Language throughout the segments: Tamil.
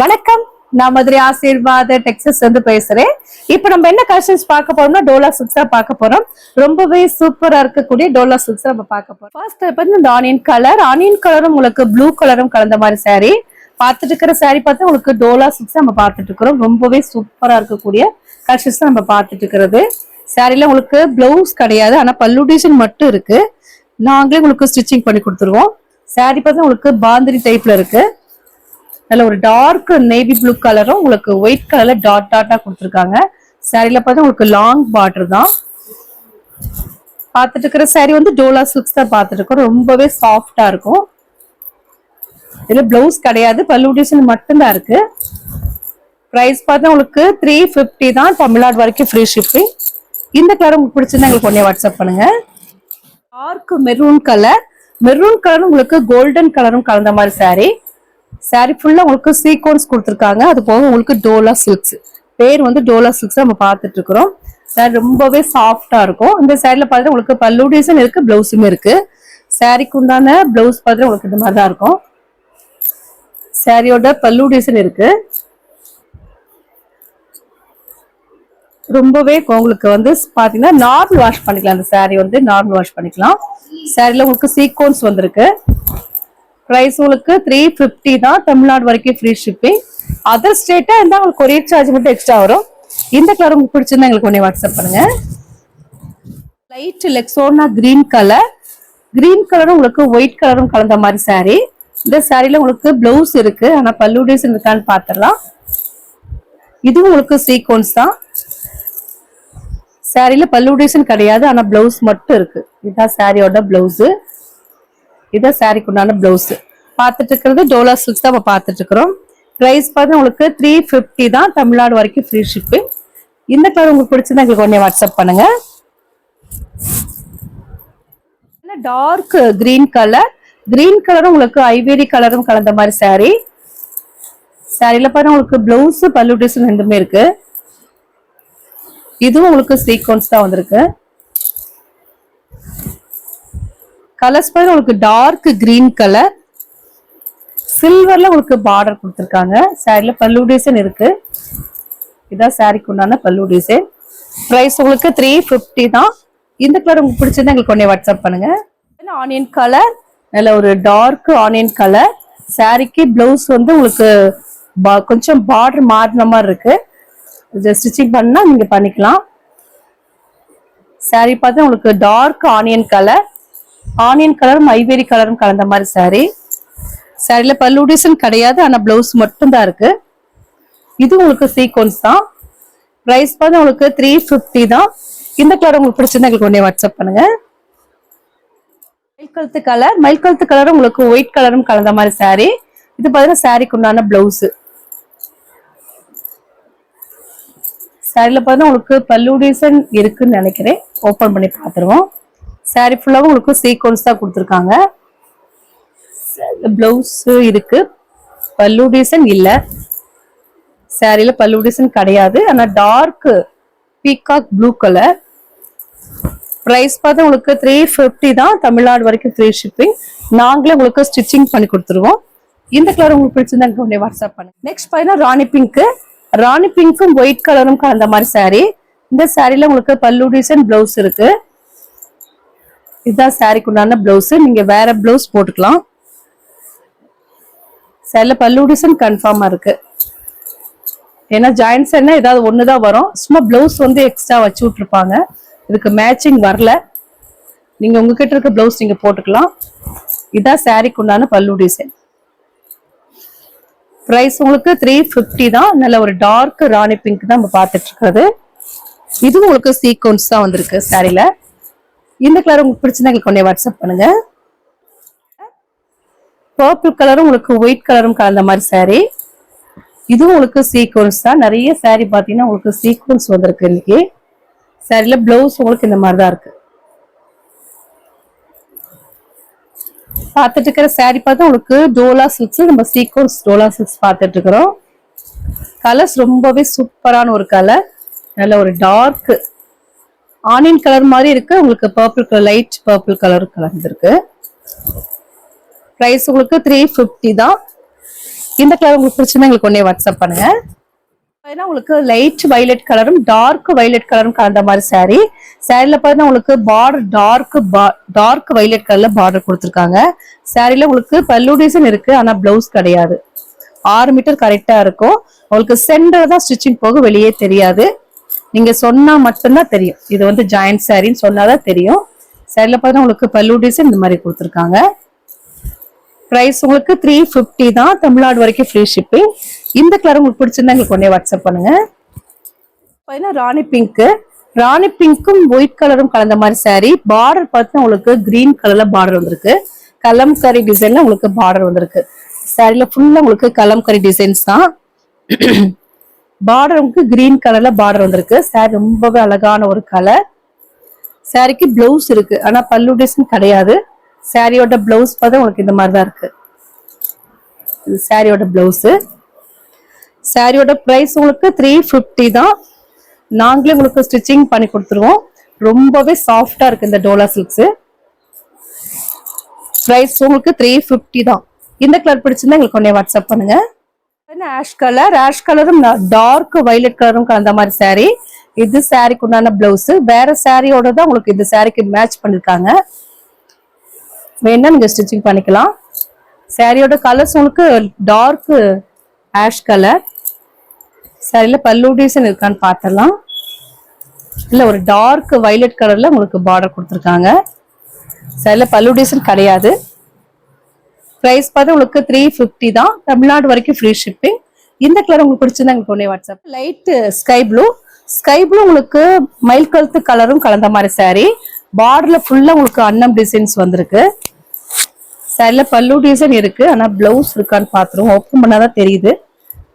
வணக்கம். நான் மதுரை ஆசீர்வாத டெக்ஸஸ் வந்து பேசுறேன். இப்போ நம்ம என்ன கலெக்ஷன்ஸ் பார்க்க போறோம்னா டோலா சில்க்ஸ் தான் பார்க்க போறோம். ரொம்பவே சூப்பரா இருக்கக்கூடிய டோலா சில்க்ஸ் நம்ம பார்க்க போறோம். ஃபர்ஸ்ட் வந்து இந்த ஆனியன் கலர் ஆனியன் கலரும் உங்களுக்கு ப்ளூ கலரும் கலந்த மாதிரி சாரி பார்த்துட்டு இருக்கிற சாரி பார்த்து உங்களுக்கு டோலா சில்க்ஸ் நம்ம பார்த்துட்டு இருக்கிறோம். ரொம்பவே சூப்பரா இருக்கக்கூடிய கலெக்ஷன்ஸ் தான் நம்ம பார்த்துட்டு இருக்கிறது. சாரில உங்களுக்கு பிளவுஸ் கிடையாது. ஆனா பல்லு டிசைன் மட்டும் இருக்கு. நாங்களே உங்களுக்கு ஸ்டிச்சிங் பண்ணி கொடுத்துருவோம். சாரி பார்த்து உங்களுக்கு பாந்திரி டைப்ல இருக்கு. நல்ல ஒரு டார்க் நேவி ப்ளூ கலரும் உங்களுக்கு ஒயிட் கலர்ல டாட் டாட்டா கொடுத்துருக்காங்க. சாரில பார்த்தா உங்களுக்கு லாங் பார்டர் தான். பார்த்துட்டு இருக்கிற சாரி வந்து டோலா சில்க்ஸ் தான் பார்த்துட்டு இருக்கோம். ரொம்பவே சாஃப்டா இருக்கும். இதுல பிளவுஸ் கிடையாது. பல்லு டிசைன் மட்டும்தான் இருக்கு. ப்ரைஸ் பார்த்தா உங்களுக்கு த்ரீ ஃபிஃப்டி தான். தமிழ்நாடு வரைக்கும் ஃப்ரீ ஷிப்பிங் இந்த கலர் உங்களுக்கு பிடிச்சிருந்தா எங்களுக்கு உடனே வாட்ஸ்அப் பண்ணுங்க. டார்க் மெரூன் கலர் மெரூன் கலரும் உங்களுக்கு கோல்டன் கலரும் கலந்த மாதிரி சாரீ சாரி ஃபுல்லா உங்களுக்கு சீக்வன்ஸ் கொடுத்துருக்காங்க. அது போக உங்களுக்கு டோலா சில்க்ஸ் பேர் வந்து டோலா சில்க்ஸ் நம்ம பார்த்துட்டு இருக்கிறோம். சாரி ரொம்பவே சாஃப்டா இருக்கும். இந்த சாரில பார்த்தா உங்களுக்கு பல்லு டிசைன் இருக்கு பிளவுஸுமே இருக்கு. சாரிக்கு உண்டான பிளவுஸ் பார்த்தா உங்களுக்கு இந்த மாதிரி தான் இருக்கும். சாரியோட பல்லு டிசைன் இருக்கு. ரொம்பவே உங்களுக்கு வந்து பாத்தீங்கன்னா நார்மல் வாஷ் பண்ணிக்கலாம். அந்த saree வந்து நார்மல் வாஷ் பண்ணிக்கலாம். சாரில உங்களுக்கு சீக்வன்ஸ் வந்திருக்கு. ப்ரைஸ் உங்களுக்கு த்ரீ ஃபிஃப்டி தான் தமிழ்நாடு வரைக்கும் ஃப்ரீ ஷிப்பிங் அதர் ஸ்டேட்டாக இருந்தால் உங்களுக்கு கொரியர் சார்ஜ் மட்டும் எக்ஸ்ட்ரா வரும். இந்த கலர் உங்களுக்கு பிடிச்சிருந்தா எங்களுக்கு ஒன்றே வாட்ஸ்அப் பண்ணுங்க. லைட் லெக்ஸோனா கிரீன் கலர் கிரீன் கலரும் உங்களுக்கு ஒயிட் கலரும் கலந்த மாதிரி saree. இந்த சாரியில் உங்களுக்கு பிளவுஸ் இருக்கு. ஆனால் பல்லு டிசைன் இருக்கான்னு பார்த்துடலாம் இதுவும் உங்களுக்கு சீக்வன்ஸ் தான். சாரியில் பல்லு டிசைன் கிடையாது. ஆனால் பிளவுஸ் மட்டும் இருக்கு. இதுதான் சாரியோட ப்ளவுஸு இதுதான் சாரிக்கு உண்டான பிளவுஸ் பார்த்துட்டு இருக்கிறது டோலா சில்க் தான் நம்ம பார்த்துட்டு இருக்கிறோம் ப்ரைஸ் பார்த்து உங்களுக்கு த்ரீ ஃபிஃப்டி தான் தமிழ்நாடு வரைக்கும் ஃப்ரீ ஷிப்பு இந்த கலர் உங்களுக்கு பிடிச்சிருந்தா எங்களுக்கு உடனே வாட்ஸ்அப் பண்ணுங்க. டார்க் கிரீன் கலர் கிரீன் கலரும் உங்களுக்கு ஐவேரி கலரும் கலந்த மாதிரி சாரி சாரில பாருங்க உங்களுக்கு பிளவுஸ் பல்லு டிசைன் ரெண்டுமே இருக்கு. இதுவும் உங்களுக்கு சீக்வன்ஸ் தான் வந்திருக்கு. கலர்ஸ் பார்த்தீங்கன்னா உங்களுக்கு டார்க் கிரீன் கலர் சில்வர்ல உங்களுக்கு பார்டர் கொடுத்துருக்காங்க. சாரில பல்லு டிசைன் இருக்கு. இதான் சாரிக்கு உண்டான பல்லு டிசைன் ப்ரைஸ் உங்களுக்கு த்ரீ ஃபிஃப்டி தான். இந்த கலர் உங்களுக்கு பிடிச்சிருந்தா எங்களுக்கு உடனே வாட்ஸ்அப் பண்ணுங்க. ஆனியன் கலர் நல்ல ஒரு டார்க் ஆனியன் கலர் சாரிக்கு பிளவுஸ் வந்து உங்களுக்கு பா- கொஞ்சம் பார்டர் மாறின மாதிரி இருக்கு. ஸ்டிச்சிங் பண்ணா நீங்க பண்ணிக்கலாம். சாரி பார்த்தா உங்களுக்கு டார்க் ஆனியன் கலர் ஆனியன் கலரும் ஐவேரி கலரும் கலந்த மாதிரி saree. சாரில பல்லு டிசைன் கிடையாது ஆனா பிளவுஸ் மட்டும் தான் இருக்கு. இது உங்களுக்கு சீக்வன்ஸ் தான். பிரைஸ் பார்த்து உங்களுக்கு த்ரீ ஃபிஃப்டி தான். இந்த கலர் உங்களுக்கு பிடிச்சிருந்தா எங்களுக்கு உடனே வாட்ஸ்அப் பண்ணுங்க. மைல் கழுத்து கலர் மைல் கழுத்து கலரும் உங்களுக்கு ஒயிட் கலரும் கலந்த மாதிரி saree. இது பார்த்தீங்கன்னா சாரிக்கு உண்டான பிளவுஸ் சாரில பார்த்தா உங்களுக்கு பல்லு டிசைன் இருக்குன்னு நினைக்கிறேன். ஓபன் பண்ணி பார்த்துருவோம். Saree ஃபுல்லாகவும் உங்களுக்கு சீக்வன்ஸ் தான் கொடுத்துருக்காங்க. ப்ளவுஸு இருக்கு. பல்லு டிசைன் இல்லை. சாரில பல்லு டிசைன் கிடையாது. ஆனால் dark peacock blue colour price பார்த்தா உங்களுக்கு த்ரீ ஃபிஃப்டி தான். தமிழ்நாடு வரைக்கும் ஃப்ரீ ஷிப்பிங் நாங்களே உங்களுக்கு ஸ்டிச்சிங் பண்ணி கொடுத்துருவோம். இந்த கலர் உங்களுக்கு பிடிச்சிருந்தா எனக்கு உடனே வாட்ஸ்அப் பண்ணுங்க. நெக்ஸ்ட் பார்த்தீங்கன்னா ராணி பிங்க்கு ராணி பிங்க்கும் ஒயிட் கலரும் கலந்த மாதிரி சாரீ இந்த சாரியில் உங்களுக்கு பல்லு டிசைன் ப்ளவுஸ் இருக்குது இதுதான் சாரிக்கு உண்டான பிளவுஸ் நீங்க வேற பிளவுஸ் போட்டுக்கலாம். சில பல்லு டிசைன் கன்ஃபார்மா இருக்கு. ஏன்னா ஜாயின்ஸ் என்ன ஏதாவது ஒண்ணுதான் வரும். சும்மா பிளவுஸ் வந்து எக்ஸ்ட்ரா வச்சு விட்டுருப்பாங்க. இதுக்கு மேட்சிங் வரல. நீங்க உங்ககிட்ட இருக்க பிளவுஸ் நீங்க போட்டுக்கலாம். இதான் சாரிக்கு உண்டான பல்லு டிசைன் ப்ரைஸ் உங்களுக்கு த்ரீ ஃபிஃப்டி தான். நல்ல ஒரு டார்க் ராணி பிங்க் தான் நம்ம பார்த்துட்டு இருக்கிறது. இதுவும் உங்களுக்கு சீக்வன்ஸ் தான் வந்திருக்கு சாரில இந்த கலர் உங்களுக்கு பிடிச்சிருந்தா எங்களுக்கு கொண்டே வாட்ஸ்அப் பண்ணுங்க. பர்பிள் கலரும் உங்களுக்கு ஒயிட் கலரும் கலந்த மாதிரி saree. இதுவும் உங்களுக்கு சீக்வன்ஸ் தான். நிறைய saree பார்த்தீங்கன்னா உங்களுக்கு சீக்வன்ஸ் வந்திருக்கு இன்னைக்கு. சாரில பிளவுஸ் உங்களுக்கு இந்த மாதிரி தான் இருக்கு. பார்த்துட்டு இருக்கிற saree பார்த்தா உங்களுக்கு டோலா சில்க்ஸ் நம்ம சீக்வன்ஸ் டோலா சில்க்ஸ் பார்த்துட்டு இருக்கிறோம். கலர்ஸ் ரொம்பவே சூப்பரான ஒரு கலர் நல்ல ஒரு டார்க் ஆனியன் கலர் மாதிரி இருக்கு. உங்களுக்கு purple colour light purple colour கலந்துருக்கு. ப்ரைஸ் உங்களுக்கு த்ரீ ஃபிஃப்டி தான். இந்த கலர் உங்களுக்கு பிடிச்சிருந்தா எங்களுக்கு ஒன்றே வாட்ஸ்அப் பண்ணுங்க. ஏன்னா உங்களுக்கு லைட் வைலட் கலரும் டார்க் வைலட் கலரும் கலந்த மாதிரி saree. சாரில பார்த்தீங்கன்னா உங்களுக்கு பார்டர் டார்க் டார்க் வைலட் கலர்ல பார்டர் கொடுத்துருக்காங்க. சாரில உங்களுக்கு பல்லு டிசைன் இருக்கு ஆனா பிளவுஸ் கிடையாது. ஆறு மீட்டர் கரெக்டா இருக்கும். உங்களுக்கு சென்டர் தான் ஸ்டிச்சிங் போக வெளியே தெரியாது. நீங்க சொன்னா மட்டும்தான் தெரியும். இது வந்து ஜாயிண்ட் சாரின்னு சொன்னாதான் தெரியும். சாரில பார்த்தீங்கன்னா உங்களுக்கு பல்லு டிசைன் இந்த மாதிரி கொடுத்துருக்காங்க. ப்ரைஸ் உங்களுக்கு த்ரீ ஃபிஃப்டி தான். தமிழ்நாடு வரைக்கும் ஃப்ரீ ஷிப்பிங் இந்த கலர் உங்களுக்கு பிடிச்சிருந்தா எங்களுக்கு வாட்ஸ்அப் பண்ணுங்க. பார்த்தீங்கன்னா ராணி பிங்க்கு ராணி பிங்க்கும் ஒயிட் கலரும் கலந்த மாதிரி சாரி பார்டர் பார்த்தா உங்களுக்கு கிரீன் கலர்ல பார்டர் வந்திருக்கு. கலம்காரி டிசைன்ல உங்களுக்கு பார்டர் வந்திருக்கு. சாரில ஃபுல்லா உங்களுக்கு கலம்காரி டிசைன்ஸ் தான். பார்டருக்கு கிரீன் கலர்ல பார்டர் வந்திருக்கு. சாரி ரொம்பவே அழகான ஒரு கலர் சாரிக்கு பிளவுஸ் இருக்கு. ஆனா பல்லு டிசைன் கிடையாது. சாரியோட பிளவுஸ் பார்த்தா உங்களுக்கு இந்த மாதிரி தான் இருக்கு. இது சாரியோட பிளவுஸ் சாரியோட பிரைஸ் உங்களுக்கு த்ரீ ஃபிஃப்டி தான். நாங்களே உங்களுக்கு ஸ்டிச்சிங் பண்ணி கொடுத்துருவோம். ரொம்பவே சாஃப்டா இருக்கு இந்த டோலா சில்க்ஸ் பிரைஸ் உங்களுக்கு த்ரீ ஃபிஃப்டி தான். இந்த கலர் பிடிச்சிருந்தா எங்களுக்கு ஒன்னே வாட்ஸ்அப் பண்ணுங்க. ஆஷ் கலர் ஆஷ் கலரும் டார்க் வைலட் கலரும் கலந்த மாதிரி saree. இது சாரிக்கு உண்டான பிளவுஸ் வேற சாரியோட தான் உங்களுக்கு இந்த சாரிக்கு மேட்ச் பண்ணிருக்காங்க. வேணா நீங்க ஸ்டிச்சிங் பண்ணிக்கலாம். சாரியோட கலர்ஸ் உங்களுக்கு டார்க் ஆஷ் கலர் சாரியில பல்லு டிசைன் இருக்கான்னு பார்த்தலாம் இல்ல ஒரு டார்க் வைலட் கலர்ல உங்களுக்கு பார்டர் கொடுத்துருக்காங்க. சாரில பல்லு டிசைன் கிடையாது. ப்ரைஸ் பார்த்து உங்களுக்கு த்ரீ ஃபிஃப்டி தான். தமிழ்நாடு வரைக்கும் ஃப்ரீ ஷிப்பிங் இந்த கலர் உங்களுக்கு பிடிச்சிருந்தா எங்களுக்கு ஒன்றே WhatsApp light sky blue sky blue உங்களுக்கு மயில் கழுத்து கலரும் கலந்த மாதிரி சாரீ பார்டர்ல ஃபுல்லா உங்களுக்கு அன்னம் டிசைன்ஸ் வந்திருக்கு. சரில பல்லு டிசைன் இருக்கு. ஆனா பிளவுஸ் இருக்கான்னு பாத்துருவோம் ஓப்பன் பண்ணாதான் தெரியுது.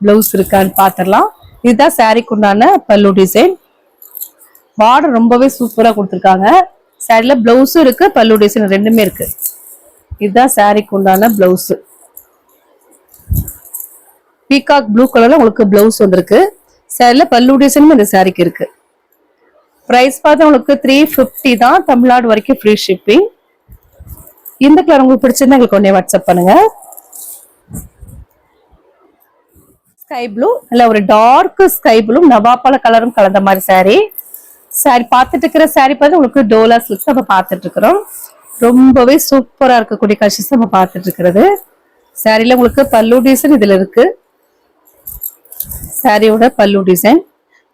பிளவுஸ் இருக்கான்னு பாத்திரலாம் இதுதான் சாரிக்கு உண்டான பல்லு டிசைன் பார்டர் ரொம்பவே சூப்பரா கொடுத்துருக்காங்க. சாரில பிளவுஸும் இருக்கு பல்லு டிசைன் ரெண்டுமே இருக்கு. இதுதான் சாரிக்கு உண்டான பிளவுஸ் பீகாக் ப்ளூ கலர்ல உங்களுக்கு பிளவுஸ் வந்திருக்கு. சேரில் பல்லு டிசைனும் இந்த சாரிக்கு இருக்கு. பிரைஸ் பார்த்தா உங்களுக்கு த்ரீ ஃபிஃப்டி தான். தமிழ்நாடு வரைக்கும் ஃப்ரீ ஷிப்பிங் இந்த கலர் உங்களுக்கு பிடிச்சிருந்தா எங்களுக்கு ஒன்னே வாட்ஸ்அப் பண்ணுங்க. ஸ்கை ப்ளூ இல்லை ஒரு டார்க் ஸ்கை ப்ளூ நவாப்பழ கலரும் கலந்த மாதிரி சாரி சாரி பார்த்துட்டு இருக்கிற சாரி பார்த்து உங்களுக்கு டோலா ஸ்லிப்ஸ் நம்ம பார்த்துட்டு இருக்கிறோம். ரொம்பவே சூப்பரா இருக்கக்கூடிய கஷஸ் நம்ம பார்த்துட்டு இருக்கிறது. சாரில உங்களுக்கு பல்லு டிசைன் இதுல இருக்கு. சாரியோட பல்லு டிசைன்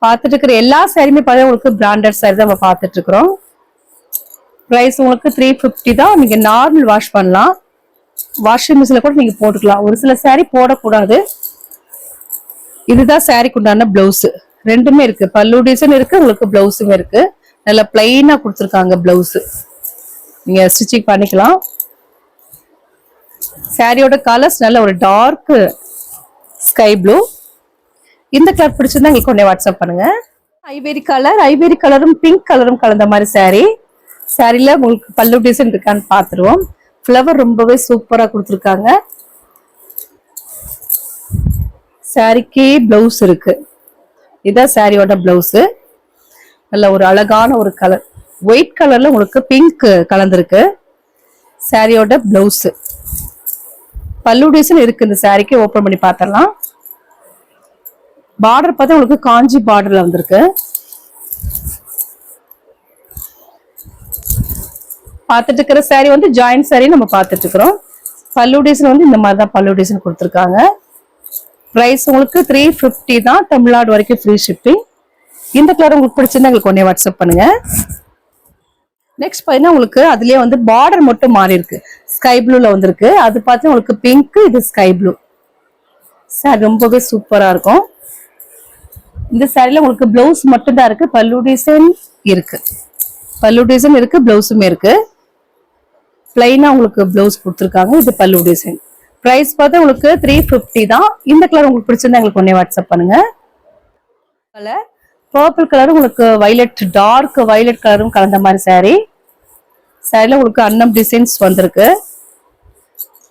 பார்த்துட்டு இருக்கிற எல்லா சாரியுமே பார்த்தா உங்களுக்கு பிராண்டட் சாரி தான் நம்ம பார்த்துட்டு இருக்கிறோம். ப்ரைஸ் உங்களுக்கு த்ரீ ஃபிஃப்டி தான். நீங்க நார்மல் வாஷ் பண்ணலாம். வாஷிங் மிஷினில் கூட நீங்க போட்டுக்கலாம். ஒரு சில சாரி போடக்கூடாது. இதுதான் சாரிக்கு உண்டான பிளவுஸ் ரெண்டுமே இருக்கு. பல்லு டிசைன் இருக்கு உங்களுக்கு பிளவுஸுமே இருக்கு. நல்லா பிளைனா கொடுத்துருக்காங்க பிளவுஸ் நீங்க ஸ்டிச்சிங் பண்ணிக்கலாம். சாரியோட கலர்ஸ் நல்ல ஒரு டார்க் ஸ்கை ப்ளூ இந்த கலர் பிடிச்சிருந்தா எங்களுக்கு உடனே வாட்ஸ்அப் பண்ணுங்க. ஐவேரி கலர் ஐவேரி கலரும் பிங்க் கலரும் கலந்த மாதிரி சாரி சாரில உங்களுக்கு பல்லு டிசைன் இருக்கான்னு பார்த்துருவோம் ஃப்ளவர் ரொம்பவே சூப்பரா கொடுத்துருக்காங்க. சாரிக்கு பிளவுஸ் இருக்கு. இதான் சாரியோட பிளவுஸ் நல்ல ஒரு அழகான ஒரு கலர் ஒயிட் கலர்ல உங்களுக்கு பிங்க் கலந்துருக்கு. சாரியோட பிளவுஸ் பல்லு டிசைன் இருக்கு இந்த சாரிக்கு ஓபன் பண்ணி பார்த்தரலாம் பார்டர் பார்த்தா உங்களுக்கு காஞ்சி பார்டர்ல வந்திருக்கு. பார்த்துட்டு இருக்கிற சாரி வந்து ஜாயிண்ட் சாரி நம்ம பார்த்துட்டு இருக்கிறோம். பல்லு டிசைன் வந்து இந்த மாதிரி தான் பல்லு டிசைன் கொடுத்துருக்காங்க. ப்ரைஸ் உங்களுக்கு த்ரீ ஃபிஃப்டி தான் தமிழ்நாடு வரைக்கும் ஃப்ரீ ஷிப்பிங் இந்த கலர் உங்களுக்கு பிடிச்சிருந்தா எங்களுக்கு ஒன்னே வாட்ஸ்அப் பண்ணுங்க. நெக்ஸ்ட் பார்த்தீங்கன்னா உங்களுக்கு அதுலயே வந்து பார்டர் மட்டும் மாறி இருக்கு. ஸ்கை ப்ளூல வந்திருக்கு. அது பார்த்து உங்களுக்கு பிங்க் இது ஸ்கை ப்ளூ சார் ரொம்பவே சூப்பரா இருக்கும். இந்த சாரில உங்களுக்கு பிளவுஸ் மட்டும் தான் இருக்கு. பல்லு டிசைன் இருக்கு. பல்லு டிசைன் இருக்கு பிளவுஸுமே இருக்கு. பிளைனா உங்களுக்கு பிளவுஸ் கொடுத்துருக்காங்க. இது பல்லு டிசைன் பிரைஸ் பார்த்தா உங்களுக்கு த்ரீ ஃபிஃப்டி தான். இந்த கலர் உங்களுக்கு பிடிச்சிருந்தா எங்களுக்கு ஒன்னே வாட்ஸ்அப் பண்ணுங்க. கலர் பர்பிள் கலர் உங்களுக்கு வைலட் டார்க் வைலட் கலரும் கலந்த மாதிரி saree. சாரில உங்களுக்கு அன்னம் டிசைன்ஸ் வந்திருக்கு.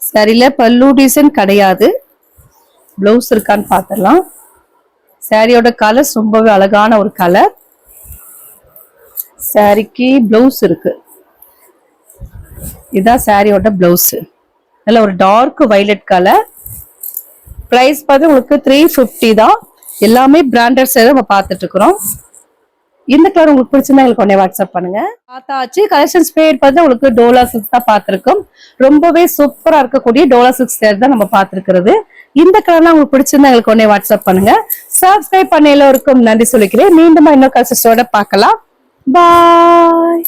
சாரில பல்லு டிசைன் கிடையாது. பிளவுஸ் இருக்கான்னு பார்த்துடலாம். சாரியோட கலர்ஸ் ரொம்பவே அழகான ஒரு கலர் சாரிக்கு பிளவுஸ் இருக்கு. இதுதான் சாரியோட பிளவுஸ் நல்ல ஒரு டார்க் வைலட் கலர் பிரைஸ் பார்த்து உங்களுக்கு த்ரீ ஃபிஃப்டி தான். எல்லாமே பிராண்டட் சேர் நம்ம பார்த்துட்டு இருக்கிறோம் இந்த கலர் உங்களுக்கு பிடிச்சிருந்தா எங்களுக்கு உடனே வாட்ஸ்அப் பண்ணுங்க. பார்த்தாச்சு கலெக்ஷன்ஸ் பேர் பார்த்து உங்களுக்கு டோலா சிக்ஸ் தான் பார்த்துருக்கோம். ரொம்பவே சூப்பராக இருக்கக்கூடிய டோலா சிக்ஸ் சேர் தான் நம்ம பார்த்துருக்கிறது. இந்த கலர்லாம் உங்களுக்கு பிடிச்சிருந்தா எங்களுக்கு உடனே வாட்ஸ்அப் பண்ணுங்க. சப்ஸ்கிரைப் பண்ண எல்லோருக்கும் நன்றி சொல்லிக்கிறேன். மீண்டும் இன்னொரு கலெக்ஷன்ஸோட பார்க்கலாம். பாய்